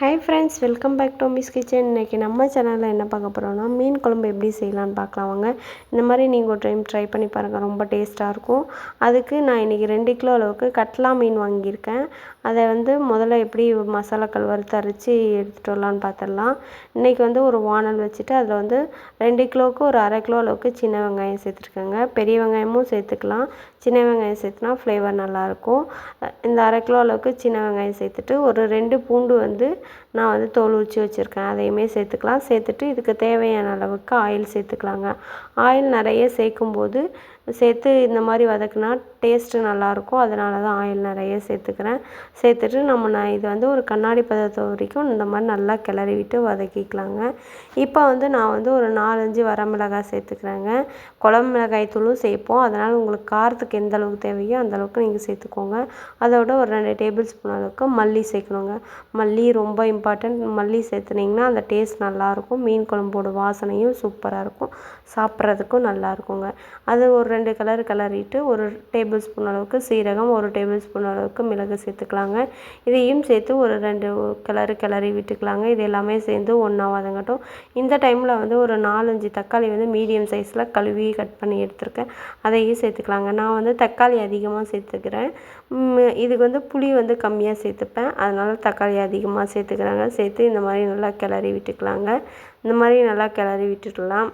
Hi friends welcome back to miss kitchen இன்றைக்கி நம்ம சேனலில் என்ன பார்க்க போகிறோம்னா மீன் குழம்பு எப்படி செய்யலான்னு பார்க்கலாம் வாங்க. இந்த மாதிரி நீங்கள் ஒரு டைம் ட்ரை பண்ணி பாருங்கள் ரொம்ப டேஸ்ட்டாக இருக்கும். அதுக்கு நான் இன்றைக்கி ரெண்டு கிலோ அளவுக்கு கட்லா மீன் வாங்கியிருக்கேன். அதை வந்து முதல்ல எப்படி மசாலாக்கள் வறுத்து அரைச்சி எடுத்துகிட்டு வரலான்னு பார்த்துடலாம். இன்றைக்கி வந்து ஒரு வானல் வச்சுட்டு அதில் வந்து ரெண்டு கிலோவுக்கு ஒரு அரை கிலோ அளவுக்கு சின்ன வெங்காயம் சேர்த்துருக்கேங்க. பெரிய வெங்காயமும் சேர்த்துக்கலாம். சின்ன வெங்காயம் சேர்த்துனா ஃப்ளேவர் நல்லாயிருக்கும் இந்த அரை கிலோ அளவுக்கு சின்ன வெங்காயம் சேர்த்துட்டு ஒரு ரெண்டு பூண்டு வந்து நான் வந்து தோல் உரித்து வச்சுருக்கேன். அதையுமே சேர்த்துக்கலாம். சேர்த்துட்டு இதுக்கு தேவையான அளவுக்கு ஆயில் சேர்த்துக்கலாங்க. ஆயில் நிறைய சேர்க்கும்போது சேர்த்து இந்த மாதிரி வதக்குனா டேஸ்ட்டு நல்லாயிருக்கும். அதனால தான் ஆயில் நிறைய சேர்த்துக்கிறேன். சேர்த்துட்டு நம்ம நான் இது வந்து ஒரு கண்ணாடி பதத்தை வரைக்கும் இந்த மாதிரி நல்லா கிளறி விட்டு வதக்கிக்கலாங்க. இப்போ வந்து நான் வந்து ஒரு நாலஞ்சு வரமிளகாய் சேர்த்துக்கிறேங்க. குழம்பு மிளகாய் தூளும் சேர்ப்போம். அதனால் உங்களுக்கு காரத்துக்கு எந்த அளவுக்கு தேவையோ அந்த அளவுக்கு நீங்கள் சேர்த்துக்கோங்க. அதோட ஒரு ரெண்டு டேபிள் ஸ்பூன் அளவுக்கு மல்லி சேர்க்கணுங்க. மல்லி ரொம்ப இம்பார்ட்டண்ட் மல்லி சேர்த்துனிங்கன்னா அந்த டேஸ்ட் நல்லாயிருக்கும். மீன் குழம்போட வாசனையும் சூப்பராக இருக்கும். சாப்பிட்றதுக்கும் நல்லா இருக்குங்க அது ஒரு ரெண்டு கலர் கிளறிட்டு ஒரு டேபிள் ஸ்பூன் அளவுக்கு சீரகம் ஒரு டேபிள் ஸ்பூன் அளவுக்கு மிளகு சேர்த்துக்கலாங்க. இதையும் சேர்த்து ஒரு ரெண்டு கிளறு கிளறி விட்டுக்கலாங்க. இது எல்லாமே சேர்ந்து ஒன்றா வதங்கட்டும். இந்த டைமில் வந்து ஒரு நாலஞ்சு தக்காளி வந்து மீடியம் சைஸில் கழுவி கட் பண்ணி எடுத்திருக்கேன். அதையும் சேர்த்துக்கலாங்க. நான் வந்து தக்காளி அதிகமாக சேர்த்துக்கிறேன். இதுக்கு வந்து புளி வந்து கம்மியாக சேர்த்துப்பேன். அதனால் தக்காளி அதிகமாக சேர்த்து சேர்த்துக்கிறாங்க சேர்த்து இந்த மாதிரி நல்லா கிளறி விட்டுக்கலாங்க. இந்த மாதிரி நல்லா கிளறி விட்டுடலாம்.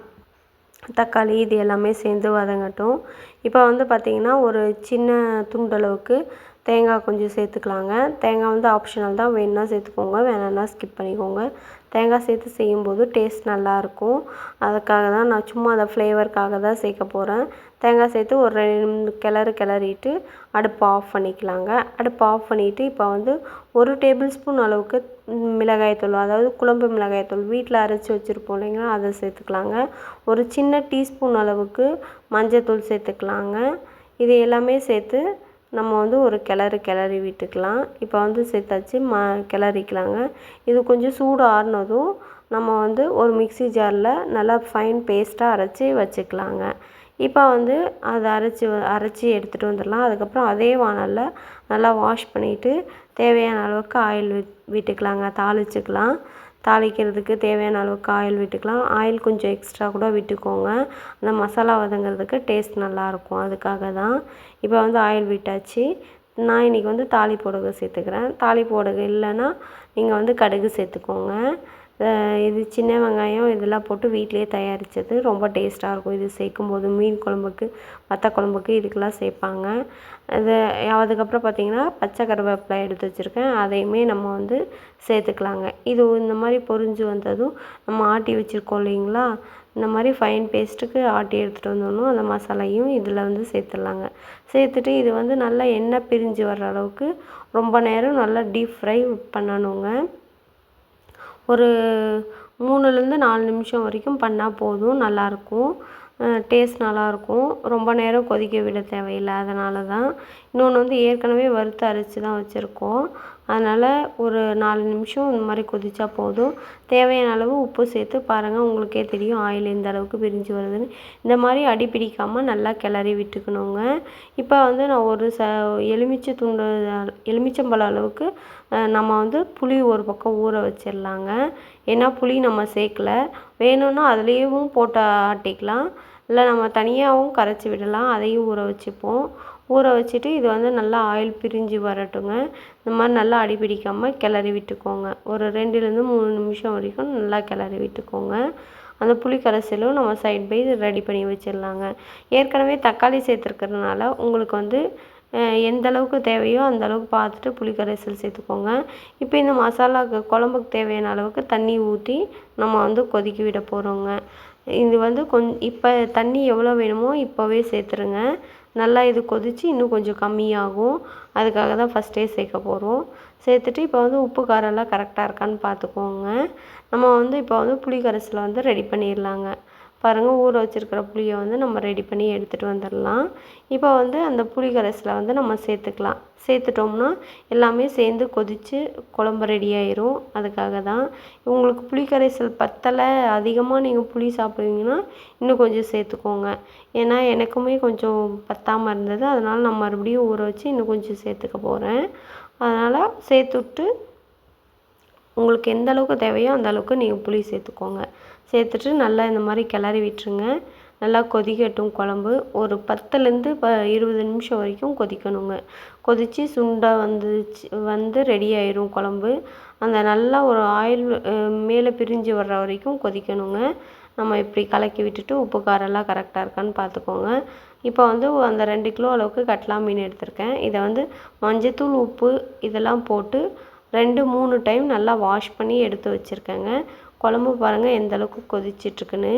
தக்காளி இது எல்லாமே சேர்ந்து வதங்கட்டும். இப்போ வந்து பார்த்திங்கன்னா ஒரு சின்ன துண்டளவுக்கு தேங்காய் கொஞ்சம் சேர்த்துக்கலாங்க. தேங்காய் வந்து ஆப்ஷனல் தான். வேணும்னா சேர்த்துக்கோங்க. வேணாம்னா ஸ்கிப் பண்ணிக்கோங்க. தேங்காய் சேர்த்து செய்யும்போது டேஸ்ட் நல்லாயிருக்கும். அதுக்காக தான் நான் சும்மா அதை ஃப்ளேவருக்காக தான் சேர்க்க போகிறேன் தேங்காய் சேர்த்து ஒரு ரெண்டு கிளறு கிளறிட்டு அடுப்பை ஆஃப் பண்ணிக்கலாங்க. அடுப்பை ஆஃப் பண்ணிவிட்டு இப்போ வந்து ஒரு டேபிள் ஸ்பூன் அளவுக்கு மிளகாய்த்தூள் அதாவது குழம்பு மிளகாய்த்தூள் வீட்டில் அரைச்சி வச்சுருப்போம் இல்லைங்களா அதை சேர்த்துக்கலாங்க. ஒரு சின்ன டீஸ்பூன் அளவுக்கு மஞ்சத்தூள் சேர்த்துக்கலாங்க. இது எல்லாமே சேர்த்து நம்ம வந்து ஒரு கிளறு கிளறி விட்டுக்கலாம். இப்போ வந்து சேர்த்தாச்சு ம கிளறிக்கலாங்க. இது கொஞ்சம் சூடு ஆறினதும் நம்ம வந்து ஒரு மிக்சி ஜாரில் நல்லா ஃபைன் பேஸ்ட்டாக அரைச்சி வச்சுக்கலாங்க. இப்போ வந்து அதை அரைச்சி அரைச்சி எடுத்துகிட்டு வந்துடலாம். அதுக்கப்புறம் அதே வானலில் நல்லா வாஷ் பண்ணிவிட்டு தேவையான அளவுக்கு ஆயில் விட் விட்டுக்கலாங்க தாளிச்சுக்கலாம். தாளிக்கிறதுக்கு தேவையான அளவுக்கு ஆயில் விட்டுக்கலாம். ஆயில் கொஞ்சம் எக்ஸ்ட்ரா கூட விட்டுக்கோங்க. அந்த மசாலா வதங்கிறதுக்கு டேஸ்ட் நல்லாயிருக்கும் அதுக்காக தான் இப்போ வந்து ஆயில் விட்டாச்சு. நான் இன்றைக்கி வந்து தாலி போடுக சேர்த்துக்கிறேன். தாலி போடுக இல்லைன்னா நீங்கள் வந்து கடுகு சேர்த்துக்கோங்க. இது சின்ன வெங்காயம் இதெல்லாம் போட்டு வீட்டிலேயே தயாரித்தது ரொம்ப டேஸ்ட்டாக இருக்கும். இது சேர்க்கும்போது மீன் குழம்புக்கு வத்த குழம்புக்கு இதுக்கெல்லாம் சேர்ப்பாங்க. அது அதுக்கப்புறம் பார்த்திங்கன்னா பச்சை கருவேப்பிலை எடுத்து வச்சுருக்கேன். அதையுமே நம்ம வந்து சேர்த்துக்கலாங்க. இது இந்த மாதிரி பொரிஞ்சு வந்ததும் நம்ம ஆட்டி வச்சுருக்கோம் இல்லைங்களா? இந்த மாதிரி ஃபைன் பேஸ்ட்டுக்கு ஆட்டி எடுத்துகிட்டு வந்தோம்னா அந்த மசாலையும் இதில் வந்து சேர்த்துடலாங்க. சேர்த்துட்டு இது வந்து நல்லா எண்ணெய் பிரிஞ்சு வர்ற அளவுக்கு ரொம்ப நேரம் நல்லா டீப் ஃப்ரை பண்ணணுங்க. ஒரு மூணுலேருந்து நாலு நிமிஷம் வரைக்கும் பண்ணால் போதும் நல்லாயிருக்கும். டேஸ்ட் நல்லாயிருக்கும். ரொம்ப நேரம் கொதிக்க விட தேவையில்லை. அதனால தான் இன்னொன்று வந்து ஏற்கனவே வறுத்து அரைச்சி தான் வச்சுருக்கோம். அதனால் ஒரு நாலு நிமிஷம் இந்த மாதிரி கொதித்தா போதும். தேவையான அளவு உப்பு சேர்த்து பாருங்கள் உங்களுக்கே தெரியும் ஆயில் எந்த அளவுக்கு பிரிஞ்சு வருதுன்னு. இந்த மாதிரி அடி பிடிக்காமல் நல்லா கிளறி விட்டுக்கணுங்க. இப்போ வந்து நான் ஒரு ச எலுமிச்சை துண்டு எலுமிச்சம்பழம் அளவுக்கு நம்ம வந்து புளி ஒரு பக்கம் ஊற வச்சிடலாங்க ஏன்னா புளி நம்ம சேர்க்கல. வேணும்னா அதுலேயும் போட்டு ஆட்டிக்கலாம். இல்லை நம்ம தனியாகவும் கரைச்சி விடலாம். அதையும் ஊற வச்சுப்போம். ஊற வச்சுட்டு இது வந்து நல்லா ஆயில் பிரிஞ்சு வரட்டுங்க. இந்த மாதிரி நல்லா அடி பிடிக்காமல் கிளறி விட்டுக்கோங்க. ஒரு ரெண்டுலேருந்து மூணு நிமிஷம் வரைக்கும் நல்லா கிளறி விட்டுக்கோங்க. அந்த புளி கரைசலும் நம்ம சைட் பை ரெடி பண்ணி வச்சிடலாங்க. ஏற்கனவே தக்காளி சேர்த்துருக்கறதுனால உங்களுக்கு வந்து எந்த அளவுக்கு தேவையோ அந்த அளவுக்கு பார்த்துட்டு புளி கரைசல் சேர்த்துக்கோங்க. இப்போ இந்த மசாலாவுக்கு குழம்புக்கு தேவையான அளவுக்கு தண்ணி ஊற்றி நம்ம வந்து கொதிக்க விட போகிறோங்க இது வந்து கொஞ் இப்போ தண்ணி எவ்வளோ வேணுமோ இப்போவே சேர்த்துருங்க. நல்லா இது கொதித்து இன்னும் கொஞ்சம் கம்மியாகும். அதுக்காக தான் ஃபஸ்ட்டே சேர்க்க போகிறோம் சேர்த்துட்டு இப்போ வந்து உப்பு காரம்லாம் கரெக்டாக இருக்கான்னு பார்த்துக்கோங்க. நம்ம வந்து இப்போ வந்து புளி கரைசலை வந்து ரெடி பண்ணிடலாங்க. பாருங்கள் ஊற வச்சுருக்கிற புளியை வந்து நம்ம ரெடி பண்ணி எடுத்துகிட்டு வந்துடலாம் இப்போ வந்து அந்த புளி கரைசலை வந்து நம்ம சேர்த்துக்கலாம். சேர்த்துட்டோம்னா எல்லாமே சேர்ந்து கொதித்து குழம்பு ரெடி ஆயிரும். அதுக்காக தான் உங்களுக்கு புளி கரைசல் பத்தலை அதிகமாக நீங்கள் புளி சாப்பிடுவீங்கன்னா இன்னும் கொஞ்சம் சேர்த்துக்கோங்க. ஏன்னா எனக்குமே கொஞ்சம் பத்தாமல் இருந்தது. அதனால் நான் மறுபடியும் ஊற வச்சு இன்னும் கொஞ்சம் சேர்த்துக்க போகிறேன் அதனால் சேர்த்துட்டு உங்களுக்கு எந்த அளவுக்கு தேவையோ அந்த அளவுக்கு நீங்கள் புளி சேர்த்துக்கோங்க. சேர்த்துட்டு நல்லா இந்த மாதிரி கிளறி விட்டுருங்க. நல்லா கொதிக்கட்டும் குழம்பு. ஒரு பத்துலேருந்து ப இருபது நிமிஷம் வரைக்கும் கொதிக்கணுங்க. கொதித்து சுண்டாக வந்துச்சு வந்து ரெடி ஆயிரும் குழம்பு. அந்த நல்லா ஒரு ஆயில் மேலே பிரிஞ்சு வர்ற வரைக்கும் கொதிக்கணுங்க. நம்ம இப்படி கலக்கி விட்டுட்டு உப்பு காரம்லாம் கரெக்டாக இருக்கான்னு பார்த்துக்கோங்க. இப்போ வந்து அந்த ரெண்டு கிலோ அளவுக்கு கட்லா மீன் எடுத்திருக்கேன். இதை வந்து மஞ்சத்தூள் உப்பு இதெல்லாம் போட்டு ரெண்டு மூணு டைம் நல்லா வாஷ் பண்ணி எடுத்து வச்சுருக்கேங்க. குழம்பு பாருங்கள் எந்த அளவுக்கு கொதிச்சிட்ருக்குன்னு.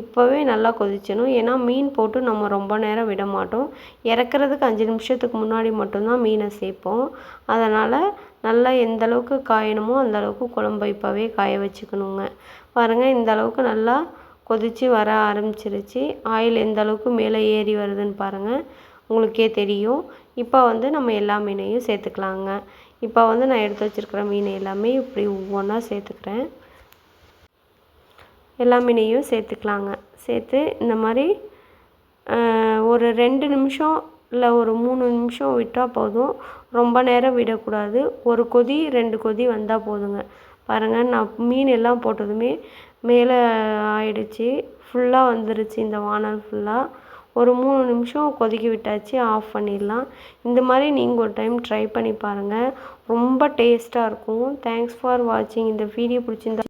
இப்போவே நல்லா கொதிச்சணும் ஏன்னா மீன் போட்டு நம்ம ரொம்ப நேரம் விட மாட்டோம். இறக்குறதுக்கு அஞ்சு நிமிஷத்துக்கு முன்னாடி மட்டும்தான் மீனை சேர்ப்போம். அதனால் நல்லா எந்த அளவுக்கு காயணுமோ அந்த அளவுக்கு குழம்ப இப்போவே காய வச்சுக்கணுங்க. பாருங்கள் இந்த அளவுக்கு நல்லா கொதித்து வர ஆரம்பிச்சிருச்சு. ஆயில் எந்த அளவுக்கு மேலே ஏறி வருதுன்னு பாருங்கள் உங்களுக்கே தெரியும். இப்போ வந்து நம்ம எல்லா மீனையும் சேர்த்துக்கலாங்க. இப்போ வந்து நான் எடுத்து வச்சுருக்கிற மீன் எல்லாமே இப்படி ஒவ்வொன்றா சேர்த்துக்கிறேன். எல்லா மீனையும் சேர்த்துக்கலாங்க. சேர்த்து இந்த மாதிரி ஒரு ரெண்டு நிமிஷம் இல்லை ஒரு மூணு நிமிஷம் விட்டால் போதும். ரொம்ப நேரம் விடக்கூடாது. ஒரு கொதி ரெண்டு கொதி வந்தால் போதுங்க. பாருங்கள் நான் மீன் எல்லாம் போட்டதுமே மேலே ஆயிடுச்சு. ஃபுல்லாக வந்துருச்சு இந்த வானல் ஃபுல்லாக ஒரு மூணு நிமிஷம் கொதிக்க விட்டாச்சு ஆஃப் பண்ணிடலாம். இந்த மாதிரி நீங்கள் ஒரு டைம் ட்ரை பண்ணி பாருங்கள் ரொம்ப டேஸ்ட்டாக இருக்கும். தேங்க்ஸ் ஃபார் வாட்சிங் இந்த வீடியோ பிடிச்சிருந்தா